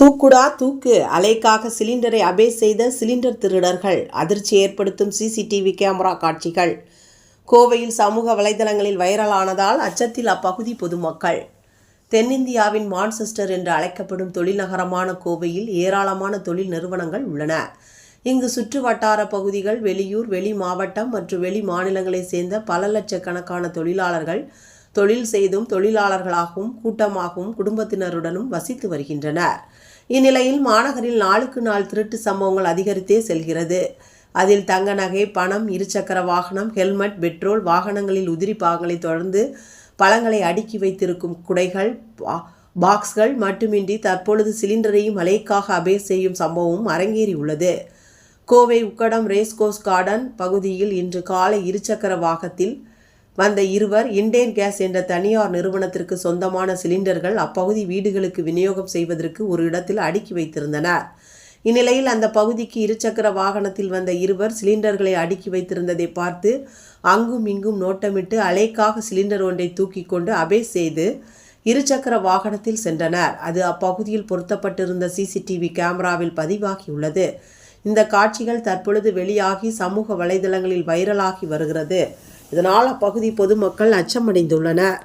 தூக்குடா தூக்கு. அலைக்காக சிலிண்டரை அபே செய்த சிலிண்டர் திருடர்கள். அதிர்ச்சி ஏற்படுத்தும் சிசிடிவி கேமரா காட்சிகள். கோவையில் சமூக வலைதளங்களில் வைரலானதால் அச்சத்தில் அப்பகுதி பொதுமக்கள். தென்னிந்தியாவின் மான்செஸ்டர் என்று அழைக்கப்படும் தொழில் நகரமான கோவையில் ஏராளமான தொழில் நிறுவனங்கள் உள்ளன. இங்கு சுற்று வட்டார பகுதிகள் வெளியூர் வெளி மாவட்டம் மற்றும் வெளி மாநிலங்களைச் சேர்ந்த பல லட்சக்கணக்கான தொழிலாளர்கள் தொழில் செய்தும் தொழிலாளர்களாகவும் கூட்டமாகவும் குடும்பத்தினருடனும் வசித்து வருகின்றனர். இந்நிலையில் மாநகரில் நாளுக்கு நாள் திருட்டு சம்பவங்கள் அதிகரித்தே செல்கிறது. அதில் தங்க நகை பணம் இருசக்கர வாகனம் ஹெல்மெட் பெட்ரோல் வாகனங்களில் உதிரி பாகங்களை தொடர்ந்து பழங்களை அடுக்கி வைத்திருக்கும் குடைகள் பாக்ஸ்கள் மட்டுமின்றி தற்பொழுது சிலிண்டரையும் மலைக்காக அபே செய்யும் சம்பவமும் அரங்கேறியுள்ளது. கோவை உக்கடம் ரேஸ்கோஸ் கார்டன் பகுதியில் இன்று காலை இருசக்கர வாகத்தில் வந்த இருவர் இண்டேன் கேஸ் என்ற தனியார் நிறுவனத்திற்கு சொந்தமான சிலிண்டர்கள் அப்பகுதி வீடுகளுக்கு விநியோகம் செய்வதற்கு ஒரு இடத்தில் அடுக்கி வைத்திருந்தனர். இந்நிலையில் அந்த பகுதிக்கு இருசக்கர வாகனத்தில் வந்த இருவர் சிலிண்டர்களை அடுக்கி வைத்திருந்ததை பார்த்து அங்கும் இங்கும் நோட்டமிட்டு அலைக்காக சிலிண்டர் ஒன்றை தூக்கி கொண்டு அபேஸ் செய்து இருசக்கர வாகனத்தில் சென்றனர். அது அப்பகுதியில் பொருத்தப்பட்டிருந்த சிசிடிவி கேமராவில் பதிவாகியுள்ளது. இந்த காட்சிகள் தற்பொழுது வெளியாகி சமூக வலைதளங்களில் வைரலாகி வருகிறது. இதனால் அப்பகுதி பொதுமக்கள் அச்சமடைந்துள்ளனர்.